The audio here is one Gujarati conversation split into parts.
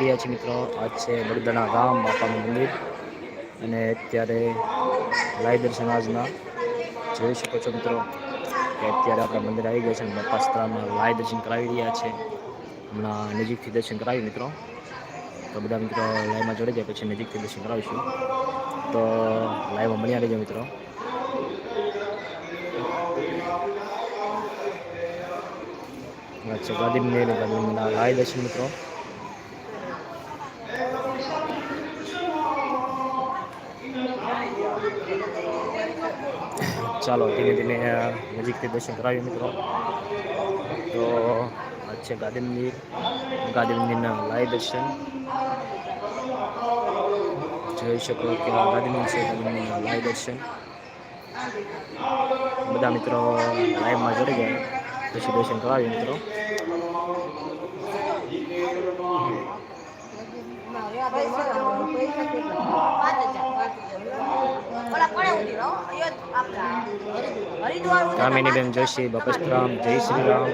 રહ્યા છે મિત્રો. આજ છે બગદાણા ગામ બાપાનું મંદિર. અને અત્યારે રાયદર આજના. જોઈ શકો છો મિત્રો કે અત્યારે આપણા મંદિર આવી ગયા છે અને બપાસ્ત્રામાં લાય દર્શન કરાવી રહ્યા છે. હમણાં નજીકથી દર્શન કરાવી મિત્રો. તો બધા મિત્રો લાઈવમાં જોડી જાય પછી નજીકથી દર્શન કરાવીશું. તો લાઈવમાં મળ્યા રહીજો મિત્રો. અચ્છા ગાંધી ગાંધી લાઈ દર્શન મિત્રો. ચાલો, ધીમે ધીમે નજીકથી દર્શન કરાવીએ મિત્રો. તો આ છે ગાદી મંદિર ગાદી મંદિરના લાઈ દર્શન. જોઈ શકો કે આ ગાંધી મંદિર છે ગાદી મંદિરના લાઈ દર્શન. બધા મિત્રો લાઈવમાં જોડી ગયા. પછી દર્શન કરાવીએ મિત્રો. કામિનીબેન જોશી બપસ્તરામ જય શ્રી રામ.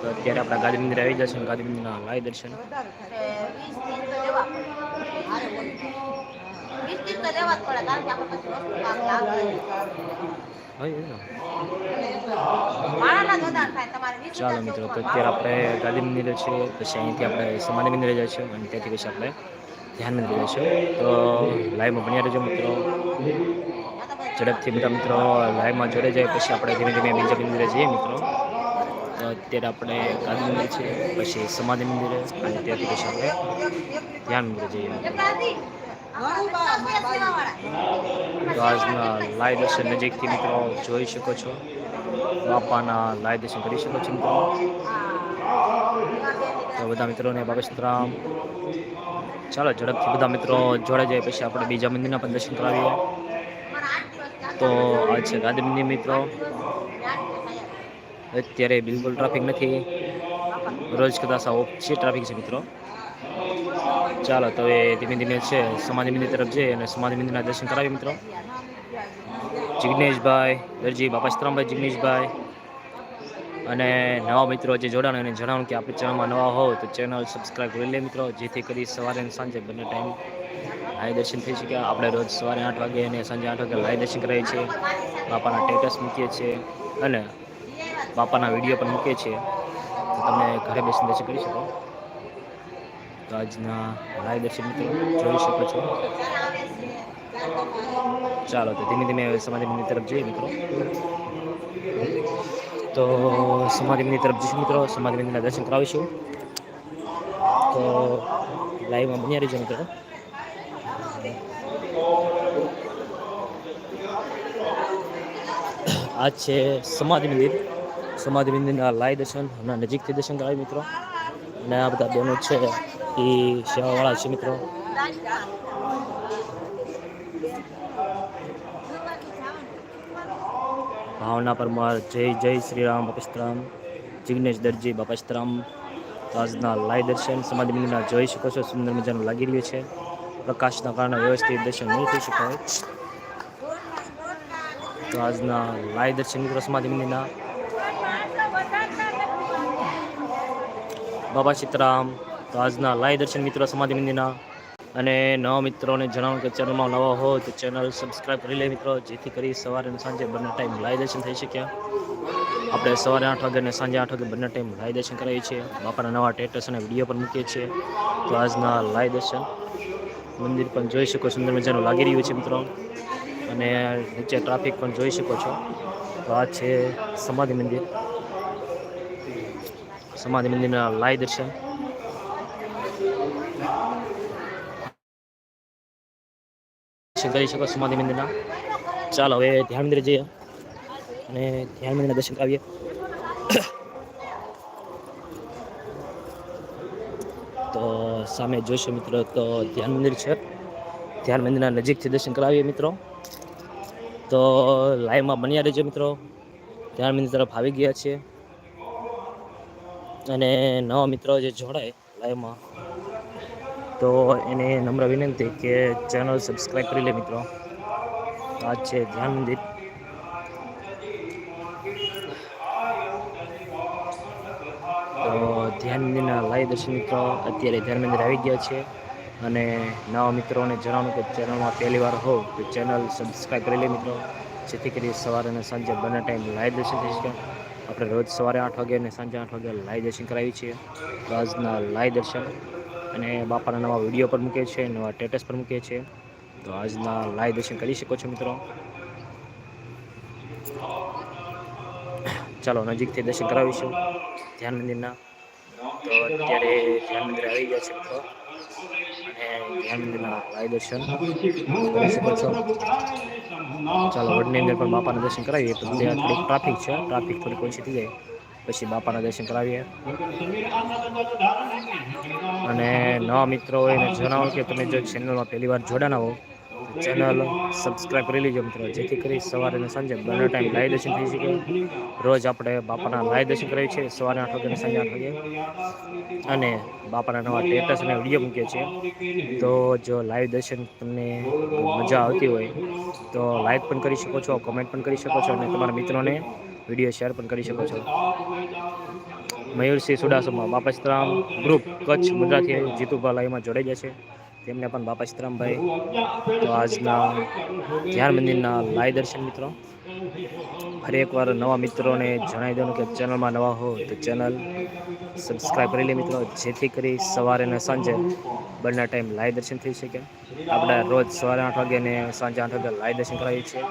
તો અત્યારે આપણા ગાંધી મંદિર આવી જશે ગાંધી મંદિરના લાય દર્શન. ચાલો મિત્રો તો અત્યારે આપણે ગાંધી મંદિરે છે પછી અહીંથી આપણે સમાધિ મંદિરે જઈશું અને ત્યાંથી પછી આપણે ધ્યાન મંદિરે જઈશું તો લાઈવમાં બન્યા રહેજો મિત્રો. ઝડપથી બધા મિત્રો લાઈવમાં જોડે જાય, પછી આપણે ધીમે ધીમે બીજા મંદિરે જઈએ મિત્રો. તો અત્યારે આપણે ગાંધી મંદિર છે, પછી સમાધિ મંદિરે અને ત્યાંથી પછી આપણે ધ્યાન મંદિરે જઈએ તો આજના લાઈવ દર્શન નજીકથી મિત્રો જોઈ શકો છો. બાપાના લાઈવ દર્શન કરી શકો છો મિત્રો. તો બધા મિત્રોને બાબેશ્રામ ચાલો, ઝડપથી બધા મિત્રો જોડે જાય પછી આપણે બીજા મંદિરના પણ દર્શન કરાવીએ. તો આ છે ગાંધી મંદિર મિત્રો. અત્યારે બિલકુલ ટ્રાફિક નથી. રોજ કદાચ છે ટ્રાફિક છે મિત્રો. ચાલો, તો એ ધીમે ધીમે છે, સમાધિ મંદિર તરફ જઈએ અને સમાધિ મંદિરના દર્શન કરાવીએ મિત્રો. જિગ્નેશભાઈ, દરજી બાપાસ્તરામભાઈ જિગ્નેશભાઈ. અને નવા મિત્રો જે જોડાણ એને જણાવું કે આપણે ચેનલમાં નવા હોવ તો ચેનલ સબસ્ક્રાઈબ કરી લે મિત્રો, જેથી કરી સવારે અને સાંજે બંને ટાઈમ લાઈવ દર્શન થઈ શક્યા આપણે રોજ સવારે આઠ વાગે અને સાંજે આઠ વાગે લાઈવ દર્શન કરાવીએ છીએ. બાપાના ટેટસ મૂકીએ છીએ અને બાપાના વીડિયો પણ મૂકીએ છીએ. તો તમે ઘરે બેસીને દર્શન કરી શકો. તો આજના લાઈવ દર્શન મિત્રો જોઈ શકો છો. ચાલો તો ધીમે ધીમે સમાધિ મંદિર તરફ જઈએ મિત્રો. તો સમાધિ મંદિર તરફ જઈશું મિત્રો. સમાધિ મંદિરના દર્શન કરાવીશું. તો લાઈવમાં બન્યા રહીજો મિત્રો. આ છે સમાધિ મંદિર. સમાધિ મંદિરના લાઈ દર્શન હમણાં નજીકથી દર્શન કરાવી મિત્રો. અને આ બધા બહેનો છે એ સેવાવાળા છે મિત્રો. ભાવના પરમાર જય જય શ્રી રામ બાપસ્તરામ જિગ્નેશ દરજી બાપસ્તરામ આજના લાય દર્શન સમાધિ મંદિરના જોઈ શકો છો, સુંદર મજાનું લાગી રહ્યું છે. પ્રકાશના કારણે વ્યવસ્થિત દર્શન નહીં થઈ શકાય. તો આજના લાય દર્શન મિત્રો સમાધિ મંદિરના. બાબા સીતરામ, તો આજના લાય દર્શન મિત્રો સમાધિ મંદિરના. અને નવા મિત્રોને જણાવું કે ચેનલમાં નવા હો તો ચેનલ સબસ્ક્રાઈબ કરી લે મિત્રો, જેથી કરી સવારે અને સાંજે બંને ટાઈમ લાઈવ દર્શન થઈ શક્યા આપણે સવારે આઠ વાગે અને સાંજે આઠ વાગે બંને ટાઈમ લાઈવ દર્શન કરાવીએ છીએ. બાપાના નવા ટેટસ અને વીડિયો પણ મૂકીએ છીએ. તો આજના લાઈવ દર્શન મંદિર પણ જોઈ શકો, સુંદર મજાનું લાગી રહ્યું છે મિત્રો. અને નીચે ટ્રાફિક પણ જોઈ શકો છો. તો આ છે સમાધિ મંદિર. સમાધિ મંદિરના લાઈ દર્શન. દર્શન કરી શકો સમાધિ મંદિરના. ચાલો, હવે ધ્યાન મંદિર જઈએ. અને ધ્યાન મંદિરના દર્શન કરાવીએ. તો સામે જોઈશું મિત્રો, તો ધ્યાન મંદિર છે. ધ્યાન મંદિરના નજીકથી દર્શન કરાવીએ મિત્રો. તો લાઈવમાં બન્યા રહેજો મિત્રો. ધ્યાન મંદિર તરફ આવી ગયા છીએ. અને નવા મિત્રો જે જોડાય લાઈવમાં તો એને નમ્ર વિનંતી કે ચેનલ સબસ્ક્રાઈબ કરી લે મિત્રો. આ છે ધ્યાન મંદિર. તો ધ્યાન મંદિરના લાઈવ દર્શન મિત્રો, અત્યારે ધ્યાન મંદિર આવી ગયા છે. અને નવા મિત્રોને જણાવવાનું કે ચેનલમાં પહેલી વાર હોવ તો ચેનલ સબસ્ક્રાઈબ કરી લે મિત્રો. જેથી કરી સવારે અને સાંજે બંને ટાઈમ લાઈવ દર્શન થઈ શકે. આપણે રોજ સવારે આઠ વાગે અને સાંજે આઠ વાગે લાઈવ દર્શન કરાવીએ છીએ. રોજના લાઈવ દર્શન. અને બાપાના નવા વીડિયો પર મૂકે છે નવા સ્ટેટસ પર મૂકે છે તો આજના લાઈવ દર્શન કરી શકો છો મિત્રો. ચાલો, નજીકથી દર્શન કરાવીશું. ધ્યાન મંદિરના. તો અત્યારે ધ્યાન મંદિર આવી ગયા છે મિત્રો. અને ધ્યાન મંદિરના લાઈવ દર્શન કરી શકો છો. ચાલો વડની અંદર પણ બાપાના દર્શન કરાવીએ. તો ટ્રાફિક છે. ટ્રાફિક થોડીક ઓછી થઈ જાય. પછી બાપાના દર્શન કરાવીએ. અને નવા મિત્રો હોય એને જણાવો કે તમે જો ચેનલમાં પહેલી વાર જોડાના હો ચેનલ સબસ્ક્રાઈબ કરી લેજો મિત્રો. જેથી કરી સવારે અને સાંજે બંને ટાઈમ લાઈવ દર્શન થઈ શકે. રોજ આપણે બાપાના લાઈવ દર્શન કરીએ છીએ, સવારે આઠ વાગે અને સાંજે આઠ વાગે. અને બાપાના નવા સ્ટેટસ અને વીડિયો મૂકીએ છીએ. તો જો લાઈવ દર્શન તમને મજા આવતી હોય, તો લાઈક પણ કરી શકો છો કમેન્ટ પણ કરી શકો છો અને તમારા મિત્રોને વીડિયો શેર પણ કરી શકો છો. મયુરસિંહ સુડાસમા બાપા સીતરામ ગ્રુપ કચ્છ મુદ્રાથી જીતુભા લાઈવમાં જોડાઈ જશે તેમને પણ બાપા સીતરામભાઈ તો આજના ધ્યાન મંદિરના લાઈ દર્શન મિત્રો. ફરી એકવાર નવા મિત્રોને જણાવી દઉં કે ચેનલમાં નવા હો તો ચેનલ સબસ્ક્રાઈબ કરી લે મિત્રો. જેથી કરી સવારે અને સાંજે બંને ટાઈમ લાઈવ દર્શન થઈ શકે. આપણે રોજ સવારે આઠ વાગે અને સાંજે આઠ વાગે લાઈવ દર્શન કરાવીએ છીએ.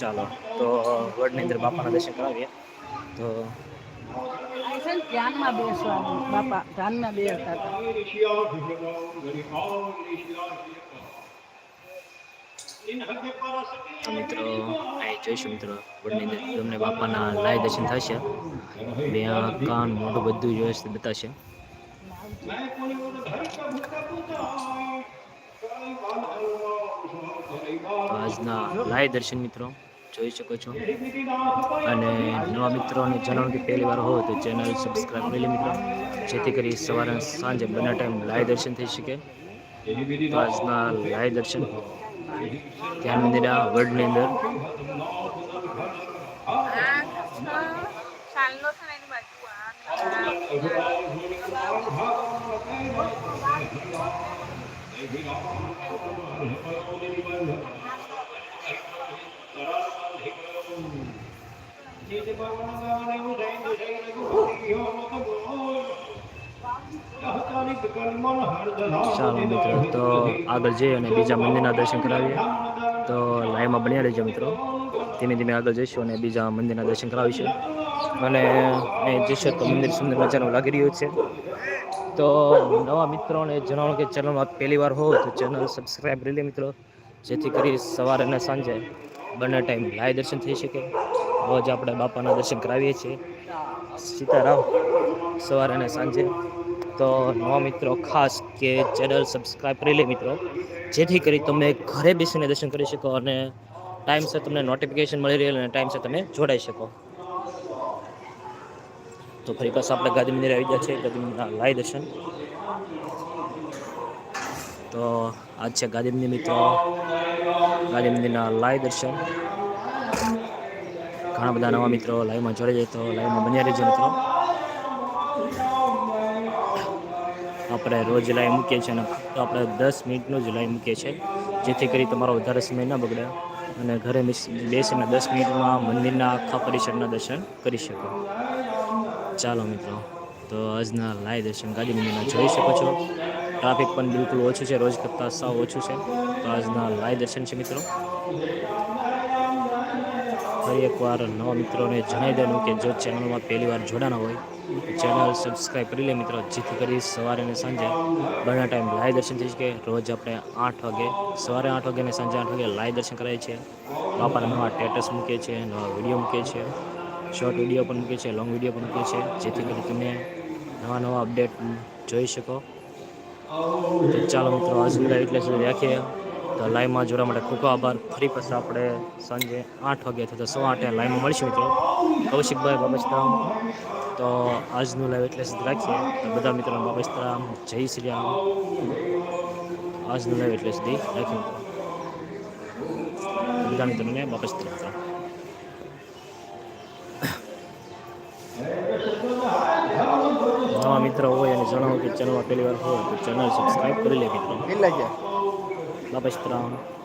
ચાલો તો વડની અંદર બાપાના દર્શન કરાવીએ. તો ધ્યાનમાં બેસવાનું. બાપા ધ્યાનમાં હતા. મિત્રો અહીં જોઈશું મિત્રો. વડની અંદર તમને બાપાના લાય દર્શન થશે. બે કાન મોઢું બધું વ્યવસ્થિત બતાવશે. આજના લાય દર્શન મિત્રો. જોઈ શકો છો. અને નવા મિત્રોને જણાવું કે પહેલી વાર હોય તો ચેનલ સબસ્ક્રાઈબ કરી લે મિત્રો. જેથી કરી સવારે સાંજે બંને ટાઈમ લાઈવ દર્શન થઈ શકે. આજના લાઈવ દર્શન ધ્યાન મંદિરના વર્ડની અંદર. Thank છે ને એની બાજુ ચાલો મિત્રો, તો આગળ જઈએ અને બીજા મંદિરના દર્શન કરાવીએ. તો લાઈવમાં બન્યા રહેજો મિત્રો. ધીમે ધીમે આગળ જઈશું અને બીજા મંદિરના દર્શન કરાવીશું. અને જઈશું તો મંદિર સુંદર મજાનું લાગી રહ્યું છે. તો નવા મિત્રોને જણાવો કે ચેનલમાં પહેલી વાર હોય તો ચેનલ સબસ્ક્રાઈબ કરી લે મિત્રો. જેથી કરી સવારે અને સાંજે બંને ટાઈમ લાય દર્શન થઈ શકે. રોજ આપણે બાપાના દર્શન કરાવીએ છીએ. સીતારામ, સવારે અને સાંજે. તો નવા મિત્રો, ખાસ કે ચેનલ સબસ્ક્રાઈબ કરી લે મિત્રો. જેથી કરી તમે ઘરે બેસીને દર્શન કરી શકો અને ટાઈમસર તમને નોટિફિકેશન મળી રહે અને ટાઈમસર તમે જોડાઈ શકો. તો ફરી પાછા આપણે ગાંધી મંદિરે આવી ગયા છે ગાંધી મંદિરના લાય દર્શન. તો આજ છે ગાંધી મંદિર મિત્રો. ગાંધી મંદિરના લાઈ દર્શન. ઘણા બધા નવા મિત્રો લાઈવમાં જોડાઈ જાય તો લાઈવમાં બન્યા રહેજો મિત્રો. આપણે રોજ લાઈવ મૂકીએ છીએ અને આપણે દસ મિનિટનું જ લાઈવ મૂકીએ છીએ, જેથી કરી તમારો વધારે સમય ન બગડે અને ઘરે બેસ- બેસીને દસ મિનિટમાં મંદિરના આખા પરિસરના દર્શન કરી શકો. ચાલો મિત્રો, તો આજના લાઈવ દર્શન ગાંધી મંદિરના જોઈ શકો છો. ટ્રાફિક પણ બિલકુલ ઓછું છે, રોજ કરતાં સાવ ઓછું છે. તો આજના લાઈવ દર્શન છે મિત્રો. ફરી એકવાર નવા મિત્રોને જણાવી દેવાનું કે જો ચેનલમાં પહેલી વાર જોડાના હોય ચેનલ સબસ્ક્રાઈબ કરી લે મિત્રો. જેથી કરી સવારે અને સાંજે બંને ટાઈમ લાઈવ દર્શન થઈ શકે. રોજ આપણે આઠ વાગે, સવારે આઠ વાગે અને સાંજે આઠ વાગે લાઈવ દર્શન કરાય છે આપણે નવા સ્ટેટસ મૂકીએ છીએ, નવા વીડિયો મૂકીએ છીએ શોર્ટ વીડિયો પણ મૂકીએ છીએ લોંગ વીડિયો પણ મૂકીએ છીએ. જેથી કરી તમે નવા નવા અપડેટ જોઈ શકો. ચાલો મિત્રો, આજની લાઈવ એટલે સુધી રાખીએ. તો લાઈવમાં જોવા માટે ખૂબ આભાર. ફરી પછી આપણે સાંજે આઠ વાગે અથવા તો સવા આઠે લાઈવમાં મળીશું મિત્રો. કૌશિકભાઈ બાબસ્તરામ તો આજનું લાઈવ એટલે સુધી રાખીએ. તો બધા મિત્રો બાબસ્તરામ જય શ્રી રામ. આજનું લાઈવ એટલે સુધી રાખ્યું બધા મિત્રોને બાબસ્તરામ નવા મિત્રો હોય અને જણાવો કે ચેનલમાં પહેલી વાર હોય તો ચેનલ સબસ્ક્રાઈબ કરી લે મિત્રો. કેટલા છે બાપા સીતરામ